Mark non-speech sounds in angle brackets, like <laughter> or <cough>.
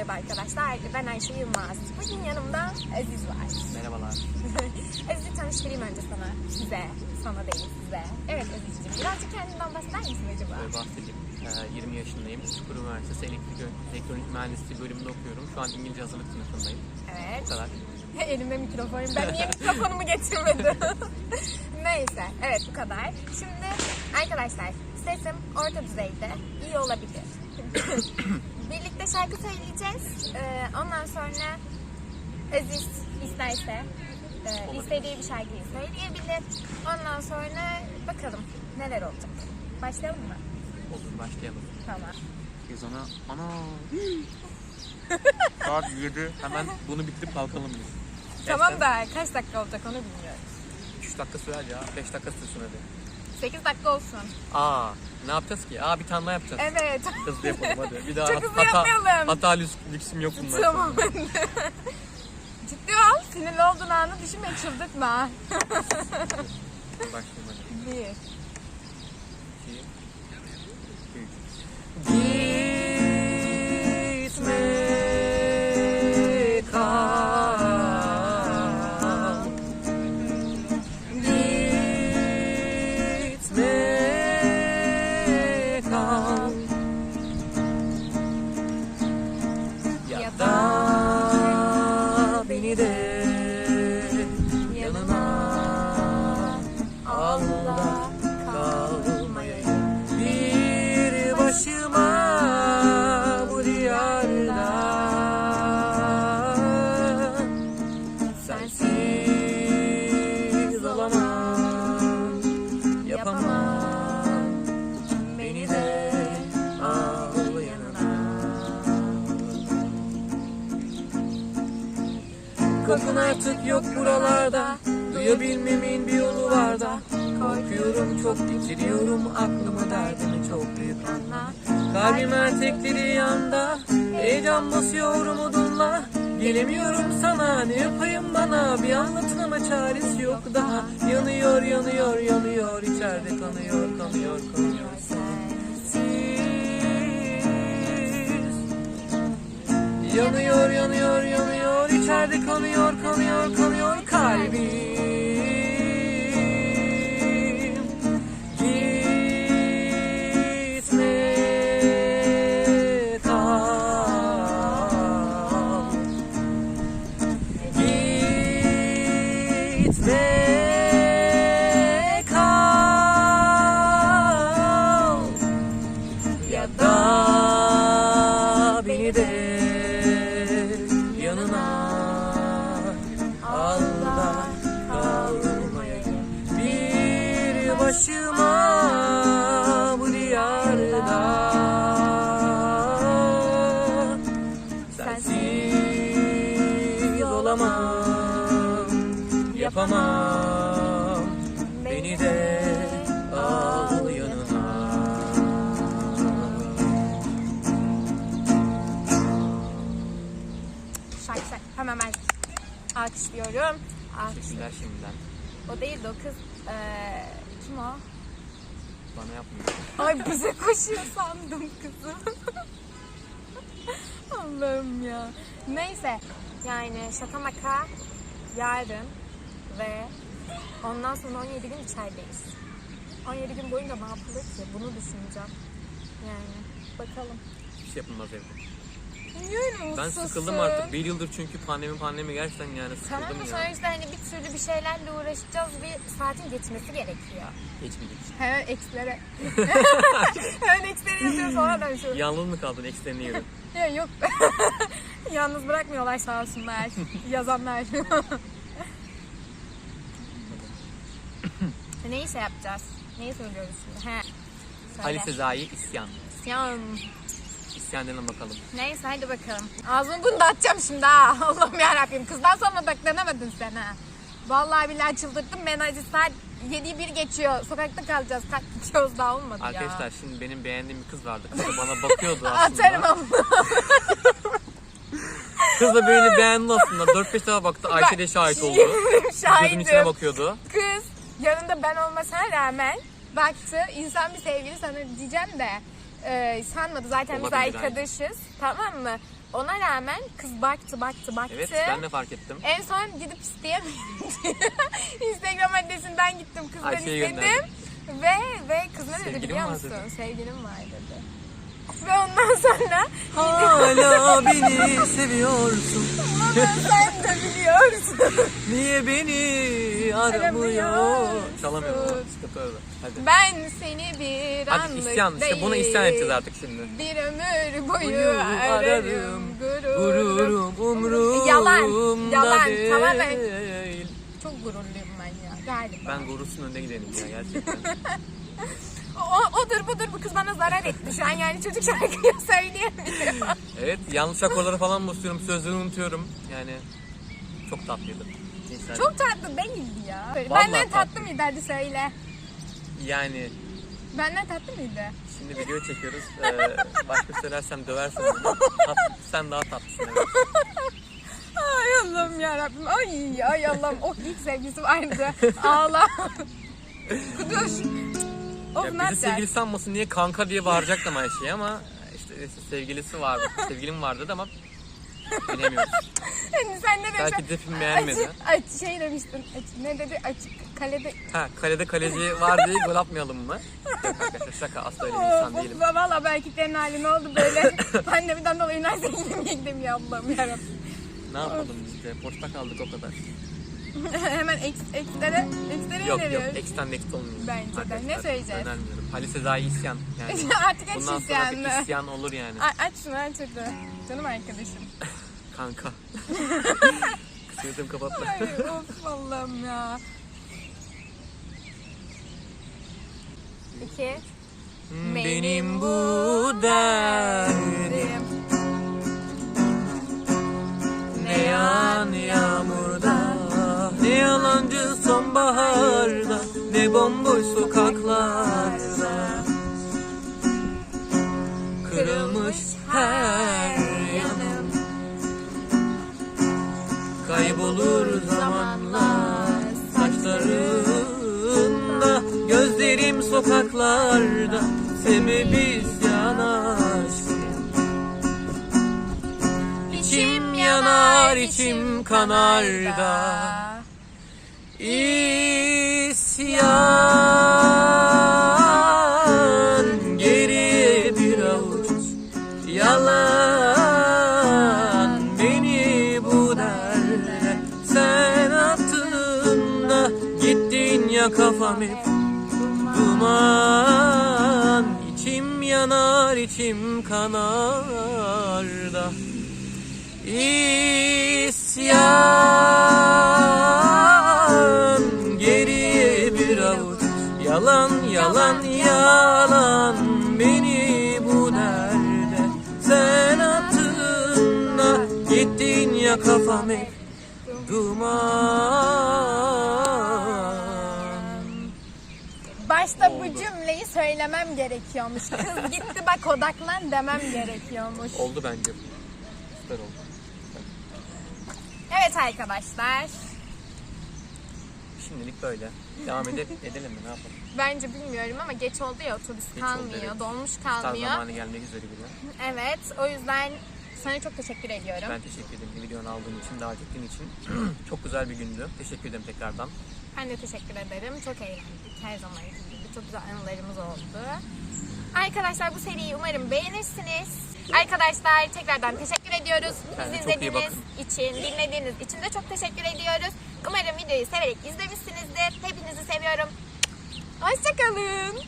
merhaba arkadaşlar. Ben Ayşe Yılmaz. Bugün yanımda Aziz var. Merhabalar. <laughs> Aziz'i tanıştırayım önce sana. Size. Sana değil size. Evet Aziz'ciğim. Birazcık kendinden bahseder misin acaba? Böyle bahsedeyim. Ee, 20 yaşındayım. Çukur Üniversitesi Elektrik Elektronik Mühendisliği bölümünde okuyorum. Şu an İngilizce hazırlık sınıfındayım. Evet. Bu kadar. <laughs> Elimde mikrofon. Ben niye <laughs> mikrofonumu getirmedim? Neyse. Evet bu kadar. Şimdi arkadaşlar sesim orta düzeyde. iyi olabilir. <coughs> Şarkı söyleyeceğiz. Ee, ondan sonra Aziz isterse e, istediği bir şarkıyı söyleyebilir. Ondan sonra bakalım neler olacak. Başlayalım mı? Olur başlayalım. Tamam. Biz ona... Ana! Saat 7. Hemen bunu bitirip kalkalım biz. Tamam da kaç dakika olacak onu bilmiyoruz. 3 dakika sürer ya. 5 dakika sürsün hadi. 8 dakika olsun. Aa, ne yapacağız ki? Aa bir tane daha yapacağız. Evet. Hızlı yapalım hadi. Bir daha <laughs> Çok hızlı yapmayalım. Hata lüks, lüksüm yok bundan Tamam. Ciddi ol. Sinirli olduğun anı düşünme çıldırtma. Başlayalım hadi. Bir. 2 Gitme Kokun artık yok buralarda. Duyabilmemin bir yolu var da. Korkuyorum çok geçiriyorum aklımı derdimi çok büyük anla Kalbim ertekleri yanda. Heyecan basıyor umudumla. Gelemiyorum sana. Ne yapayım bana? Bir anlatın ama çaresi yok daha. Yanıyor yanıyor yanıyor. İçeride kanıyor kanıyor kanıyor. Sensiz. Yanıyor yanıyor yanıyor içeride kanıyor kanıyor kanıyor kalbim başıma bu diyarda sensiz olamam yapamam beni de al yanına Şarkı şarkı. Hemen ben alkışlıyorum. Alkış. Teşekkürler şimdiden. O değil de o kız. Ee, o? Bana yapmıyor. Ay bize koşuyor sandım kızı. <laughs> Allah'ım ya. Neyse yani şaka maka yarın ve ondan sonra 17 gün içerideyiz. 17 gün boyunca ne yapılır ki? Bunu düşüneceğim. Yani bakalım. Hiçbir şey yapılmaz evde. Niye öyle Ben mutsuzsun? sıkıldım artık. Bir yıldır çünkü pandemi pandemi gerçekten yani Tamam mı? sıkıldım ya. işte hani bir türlü bir şeylerle uğraşacağız ve saatin geçmesi gerekiyor. Geçmeyecek. Hemen eksilere. <laughs> Hemen eksilere yazıyor sonra ben şu. Yalnız mı kaldın eksilerini yedin? <laughs> Ya yok. <laughs> Yalnız bırakmıyorlar sağ olsunlar. Yazanlar. Neyi şey yapacağız? Neyi söylüyoruz şimdi? He. Söyle. Ali Sezai isyan. Ya, İsyan edelim bakalım. neyse hadi bakalım. Ağzını bunu da atacağım şimdi ha. <laughs> Allah'ım yarabbim. Kızdan sonra odaklanamedin sen ha. Vallahi billahi çıldırttım. Ben acı saat 7'yi bir geçiyor. Sokakta kalacağız. Kaç geçiyoruz daha olmadı ya. Arkadaşlar şimdi benim beğendiğim bir kız vardı. Kız da bana <laughs> bakıyordu aslında. Atarım ama. <laughs> Kız da beni beğendi aslında. 4-5 defa baktı. Ayşe de şahit oldu. Gözümün içine Şahidim. bakıyordu. Kız yanında ben olmasına rağmen baktı. İnsan bir sevgili sana diyeceğim de e, sanmadı. Zaten biz Olabilir, arkadaşız. Tamam mı? Ona rağmen kız baktı baktı baktı. Evet ben de fark ettim. En son gidip isteyemeyince <laughs> Instagram adresinden gittim kızdan Ayşe'ye istedim. gönderdin. Ve ve kız ne dedi Sevgilim biliyor var musun? dedi. Sevgilim var dedi. Ve ondan sonra Hala beni seviyorsun. bunu sen de biliyorsun. Niye beni aramıyor? Aramıyorsun. Çalamıyorum. Sıkıntı. Hadi. Ben seni bir Hadi anlık isyan. İşte bunu değil, isyan edeceğiz artık şimdi. Bir ömür boyu Boyu ararım gururum. Gururum umrumda Yalan, yalan, değil. tamamen. Çok gururluyum ben ya galiba. Ben Gorus'un önünde gidelim ya gerçekten. <laughs> O, odur budur bu kız bana zarar etti şu an yani çocuk şarkıyı <laughs> söyleyemiyor. evet yanlış akorları falan basıyorum. Sözleri unutuyorum. Yani çok tatlıydı. Çok tatlı değildi ya. Vallahi Benden tatlı. tatlı mıydı hadi söyle. Yani Benden tatlı mıydı? şimdi video çekiyoruz. Ee, başka söylersem döversin. Tatlı, sen daha tatlısın evet. Ay Allah'ım yarabbim. Ay ay Allah'ım. Oh ilk sevgisi vardı. Ağla. <laughs> Kuduş. Of Ya bizi sevgili sanmasın diye kanka diye bağıracaktım Ayşe'ye ama işte sevgilisi vardı. Sevgilim vardı da ama bilemiyoruz. <laughs> Hani sen ne demiştin? Belki de film beğenmedi. Açık, aç, şey demiştin. Aç, ne dedi? Açık kalede. Ha kalede kaleci var diye gol atmayalım mı? Yok arkadaşlar şaka asla öyle bir insan Of, değilim. valla bu erkeklerin hali ne oldu böyle? <laughs> Pandemiden dolayı üniversiteye gidemeydim ya Allah'ım yarabbim. Ne yapalım de boşta kaldık o kadar. <laughs> Hemen eks, ekslere, ekslere Yok yok ineriyoruz. ex'ten next olmuyor. Bence de. Arkadaşlar, Ne söyleyeceğiz? Önermiyorum. Ali Sezai isyan. Yani <laughs> Artık aç bundan sonra isyanını. artık isyan olur yani. A- aç şunu aç hadi. Canım arkadaşım. <laughs> Kanka. <laughs> Kısmetim kapattı. Ay of Allah'ım ya. İki. Benim bu derdim sokaklarda Sebebi isyan aşkım İçim yanar içim kanar da İsyan geriye bir avuç. Yalan beni bu derde. Sen attığında gittin ya kafam hep duman içim yanar içim kanar da. İsyan geriye bir avuç. Yalan yalan yalan beni bu derde. Sen attığında gittin ya kafam hep duman Başta bu cümleyi söylemem gerekiyormuş. Kız gitti bak odaklan demem gerekiyormuş. Oldu bence Süper oldu Evet arkadaşlar. Şimdilik böyle Devam edelim mi ne yapalım Bence bilmiyorum ama geç oldu ya otobüs Geç oldu, kalmıyor, evet. dolmuş Star kalmıyor. zamanı gelmek üzere bile Evet o yüzden sana çok teşekkür ediyorum. Ben teşekkür ederim videonu aldığın için, davet ettiğin için. <clears throat> Çok güzel bir gündü. Teşekkür ederim tekrardan. Ben de teşekkür ederim. Çok eğlendik. Her zaman gibi. Çok güzel anılarımız oldu. Arkadaşlar bu seriyi umarım beğenirsiniz. Arkadaşlar tekrardan teşekkür ediyoruz. Bizi Kendinize çok iyi izlediğiniz için, dinlediğiniz için de çok teşekkür ediyoruz. Umarım videoyu severek izlemişsinizdir. Hepinizi seviyorum. Hoşçakalın.